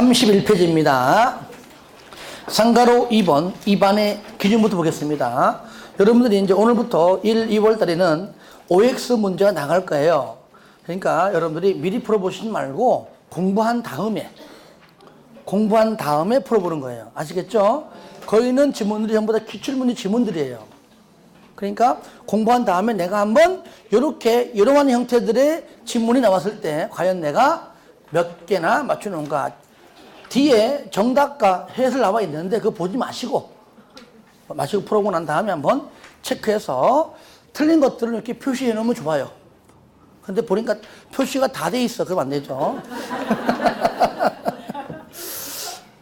31페이지입니다. 상가로 2번, 2반의 기준부터 보겠습니다. 여러분들이 이제 오늘부터 1, 2월 달에는 OX 문제가 나갈 거예요. 그러니까 여러분들이 미리 풀어보시지 말고 공부한 다음에, 공부한 다음에 풀어보는 거예요. 아시겠죠? 거기는 지문들이 전부 다 기출문제 지문들이에요. 그러니까 공부한 다음에 내가 한번 이렇게 이러한 형태들의 지문이 나왔을 때 과연 내가 몇 개나 맞추는가 뒤에 정답과 해설 나와 있는데 그거 보지 마시고 마시고 풀어보고 난 다음에 한번 체크해서 틀린 것들을 이렇게 표시해 놓으면 좋아요. 근데 보니까 표시가 다 돼 있어. 그럼 안 되죠.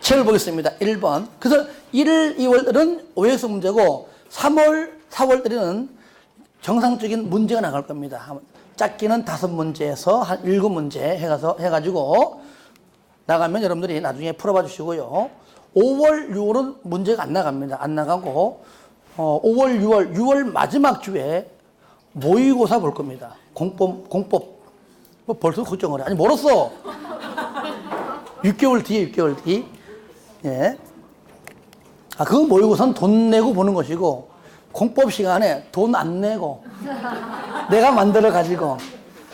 책을 보겠습니다. 1번. 그래서 1월, 2월은 OX 문제고 3월, 4월달에는 정상적인 문제가 나갈 겁니다. 작게는 다섯 문제에서 한 일곱 문제 해가서 해가지고 나가면 여러분들이 나중에 풀어봐 주시고요. 5월, 6월은 문제가 안 나갑니다. 안 나가고 어, 5월, 6월, 6월 마지막 주에 모의고사 볼 겁니다. 공법, 공법. 뭐 벌써 걱정을 해. 아니 멀었어. 6개월 뒤에 6개월 뒤. 예. 아, 그거 모의고사는 돈 내고 보는 것이고 공법 시간에 돈 안 내고 내가 만들어 가지고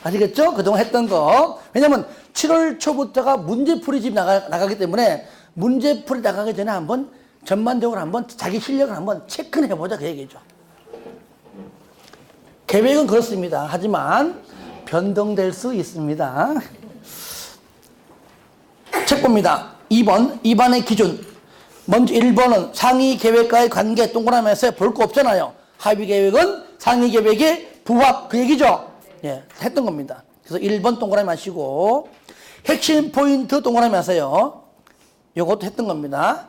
아시겠죠? 그동안 했던 거. 왜냐면 7월 초부터가 문제풀이 집 나가, 나가기 때문에 문제풀이 나가기 전에 한번 전반적으로 한번 자기 실력을 한번 체크해 보자 그 얘기죠. 계획은 그렇습니다. 하지만 변동될 수 있습니다. 책 봅니다. 2번, 2번의 기준. 먼저 1번은 상위 계획과의 관계 동그라미에서 볼 거 없잖아요. 합의 계획은 상위 계획의 부합 그 얘기죠. 예, 했던 겁니다. 그래서 1번 동그라미 하시고 핵심 포인트 동그라미 하세요. 요것도 했던 겁니다.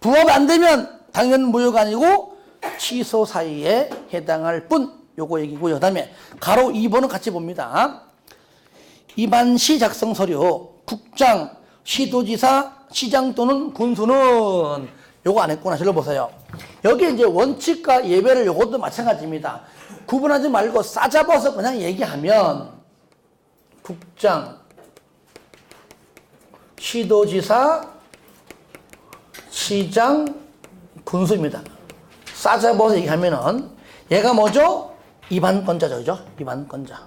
부합 안 되면 당연 무효가 아니고 취소 사이에 해당할 뿐 요거 얘기고요. 그다음에 가로 2번은 같이 봅니다. 입안시 작성 서류 국장 시도지사 시장 또는 군수는 요거 안 했구나 실러보세요 여기 이제 원칙과 예배를 요것도 마찬가지입니다 구분하지 말고 싸잡아서 그냥 얘기하면 국장 시도지사 시장 군수입니다 싸잡아서 얘기하면은 얘가 뭐죠? 입안권자죠 그죠? 입안권자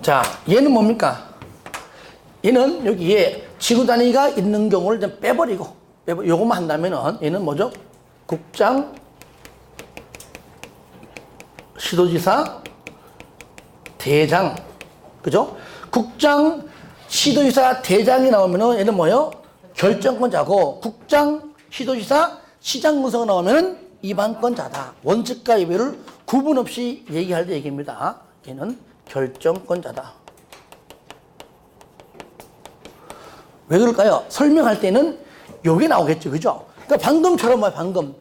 자, 얘는 뭡니까? 얘는 여기에 지구 단위가 있는 경우를 좀 빼버리고, 빼버, 요것만 한다면은 얘는 뭐죠? 국장, 시도지사, 대장. 그죠? 국장, 시도지사, 대장이 나오면은 얘는 뭐요? 결정권자고, 국장, 시도지사, 시장군수가 나오면은 이반권자다. 원칙과 예외를 구분 없이 얘기할 때 얘기입니다. 얘는 결정권자다. 왜 그럴까요? 설명할 때는 요게 나오겠죠. 그죠? 그러니까 방금처럼 뭐야, 방금.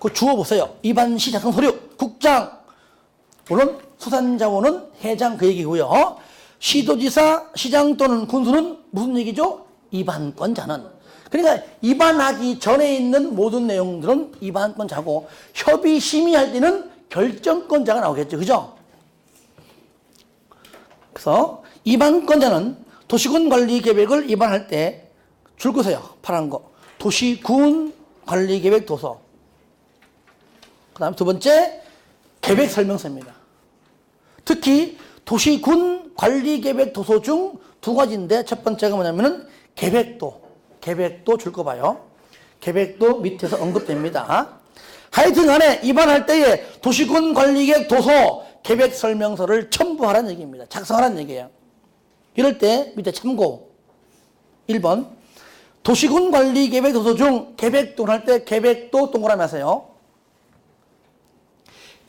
그 주어 보세요. 입안 시작성 서류, 국장. 물론 수산자원은 회장 그 얘기고요. 시도지사, 시장 또는 군수는 무슨 얘기죠? 입안권자는. 그러니까 입안하기 전에 있는 모든 내용들은 입안권자고 협의 심의할 때는 결정권자가 나오겠죠. 그죠? 그래서 입안권자는 도시군 관리 계획을 입안할 때줄 거세요. 파란 거. 도시군 관리 계획 도서. 그 다음 두 번째 계획 설명서입니다. 특히 도시군 관리 계획 도서 중 두 가지인데 첫 번째가 뭐냐면은 계획도. 계획도 줄 거 봐요. 계획도 밑에서 언급됩니다. 하여튼 간에 입안할 때에 도시군 관리 계획 도서 계획 설명서를 첨부하라는 얘기입니다. 작성하라는 얘기예요. 이럴 때 밑에 참고 1번 도시군 관리 계획 도서 중 계획도 할 때 계획도 동그라미 하세요.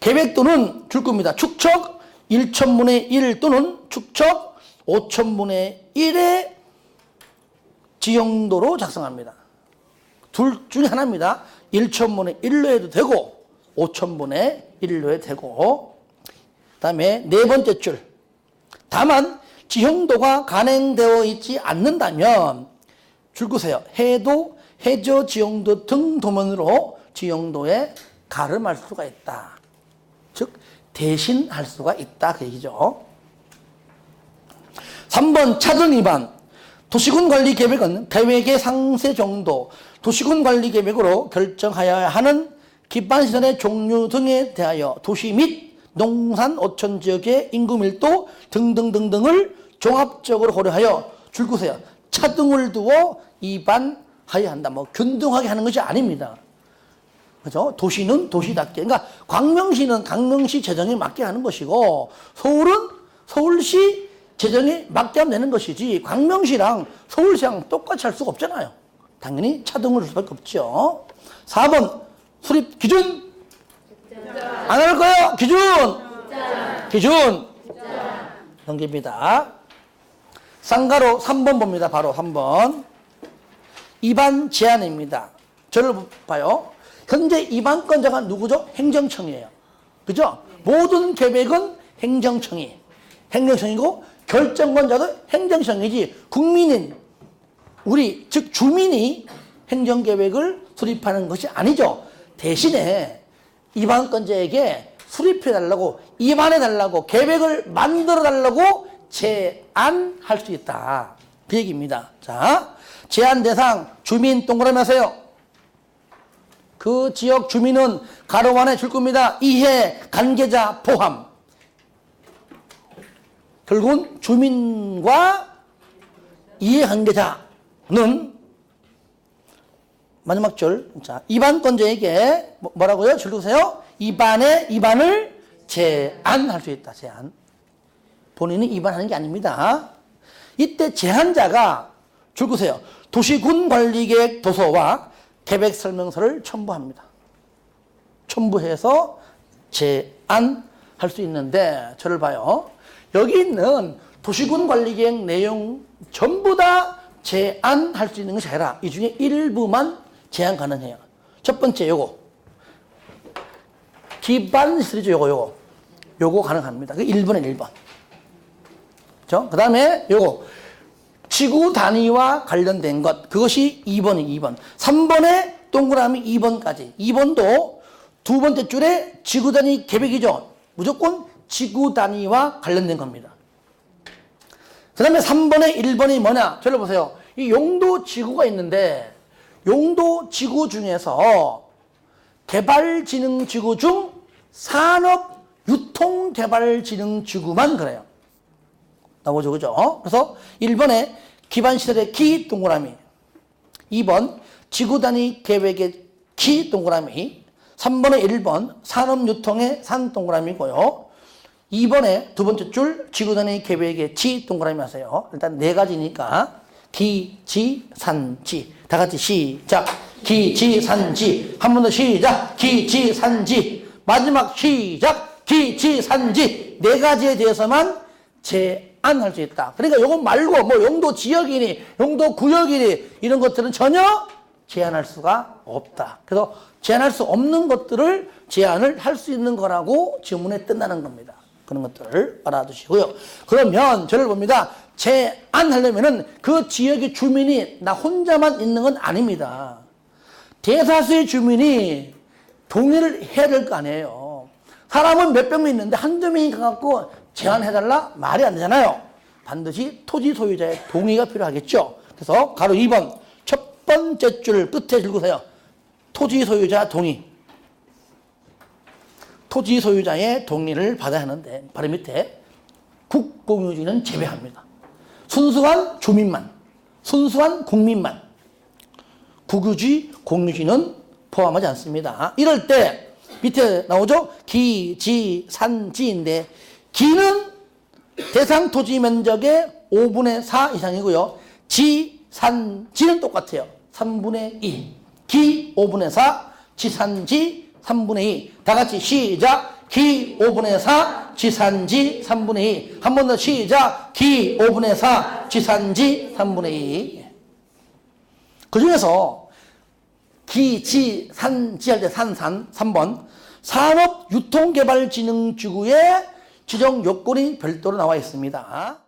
계획도는 줄 겁니다. 축척 1천분의 1 또는 축척 5천분의 1의 지형도로 작성합니다. 둘 중에 하나입니다. 1천분의 1로 해도 되고 5천분의 1로 해도 되고 그 다음에 네 번째 줄. 다만 지형도가 간행되어 있지 않는다면 줄 거세요. 해도, 해저 지형도 등 도면으로 지형도에 가름할 수가 있다. 즉 대신 할 수가 있다 그 얘기죠. 3번 차등 위반. 도시군 관리 계획은 계획의 상세 정도, 도시군 관리 계획으로 결정하여야 하는 기반 시설의 종류 등에 대하여 도시 및 농산 어촌 지역의 인구 밀도 등등등등을 종합적으로 고려하여 줄구세요. 차등을 두어 위반하여야 한다. 뭐 균등하게 하는 것이 아닙니다. 그죠? 도시는 도시답게. 그러니까 광명시는 광명시 재정에 맞게 하는 것이고 서울은 서울시 재정에 맞게 하면 되는 것이지 광명시랑 서울시랑 똑같이 할 수가 없잖아요. 당연히 차등을 줄 수밖에 없죠. 4번 수립 기준 안 할 거예요. 기준 기준 넘깁니다. 쌍가로 3번 봅니다. 바로 3번. 입안 제한입니다. 저를 봐요. 현재 입안권자가 누구죠? 행정청이에요. 그죠? 모든 계획은 행정청이. 행정청이고 결정권자도 행정청이지 국민인 우리 즉 주민이 행정계획을 수립하는 것이 아니죠. 대신에 입안권자에게 수립해 달라고 입안해 달라고 계획을 만들어 달라고 제안할 수 있다. 그 얘기입니다. 자, 제안 대상 주민 동그라미 하세요. 그 지역 주민은 가로 안에 줄 겁니다. 이해 관계자 포함. 결국은 주민과 이해 관계자는 마지막 줄. 자, 입안권자에게 뭐- 뭐라고요? 줄 두세요. 입안에 입안을 제안할 수 있다. 제안. 본인이 입안하는 게 아닙니다. 이때 제안자가 줄구세요. 도시군 관리계획 도서와 계획 설명서를 첨부합니다. 첨부해서 제안할 수 있는데 저를 봐요. 여기 있는 도시군 관리계획 내용 전부 다 제안할 수 있는 것이 아니라 이 중에 일부만 제안 가능해요. 첫 번째 요거 기반 시리즈 요거 요거 요거 가능합니다. 그 1번에 1번. 그죠? 그 다음에 요거 지구 단위와 관련된 것. 그것이 2번이 2번. 3번에 동그라미 2번까지. 2번도 두 번째 줄에 지구 단위 계획이죠. 무조건 지구 단위와 관련된 겁니다. 그 다음에 3번에 1번이 뭐냐? 저를 보세요. 이 용도 지구가 있는데 용도 지구 중에서 개발지능 지구 중 산업 유통개발지능 지구만 그래요 나오죠, 그죠? 그래서 1번에 기반시설의 기 동그라미, 2번 지구 단위 계획의 기 동그라미, 3번에 1번 산업유통의 산 동그라미고요. 2번에 두 번째 줄 지구 단위 계획의 지 동그라미 하세요. 일단 네 가지니까 기, 지, 산, 지. 다 같이 시작. 기, 지, 산, 지. 한 번 더 시작. 기, 지, 산, 지. 마지막 시작. 기, 지, 산, 지. 네 가지에 대해서만 제 안 할 수 있다. 그러니까 요거 말고 뭐 용도 지역이니 용도 구역이니 이런 것들은 전혀 제한할 수가 없다. 그래서 제한할 수 없는 것들을 제한을 할 수 있는 거라고 지문에 뜬다는 겁니다. 그런 것들을 알아두시고요. 그러면 저를 봅니다. 제안하려면은 그 지역의 주민이 나 혼자만 있는 건 아닙니다. 대다수의 주민이 동의를 해야 될 거 아니에요. 사람은 몇 명이 있는데 한두 명이 가갖고 제안해달라? 말이 안 되잖아요. 반드시 토지 소유자의 동의가 필요하겠죠. 그래서 가로 2번 첫 번째 줄 끝에 읽으세요. 토지 소유자 동의. 토지 소유자의 동의를 받아야 하는데 바로 밑에 국공유지는 제외합니다. 순수한 주민만, 순수한 국민만, 국유지, 공유지는 포함하지 않습니다. 이럴 때 밑에 나오죠? 기, 지, 산, 지인데 기는 대상 토지 면적의 5분의 4 이상이고요. 지, 산, 지는 똑같아요. 3분의 2. 기 5분의 4, 지산지 3분의 2. 다 같이 시작. 기 5분의 4, 지산지 3분의 2. 한 번 더 시작. 기 5분의 4, 지산지 3분의 2. 그 중에서 기, 지, 산, 지 할 때 산, 산 3번 산업유통개발진흥지구의 지정 요건이 별도로 나와 있습니다.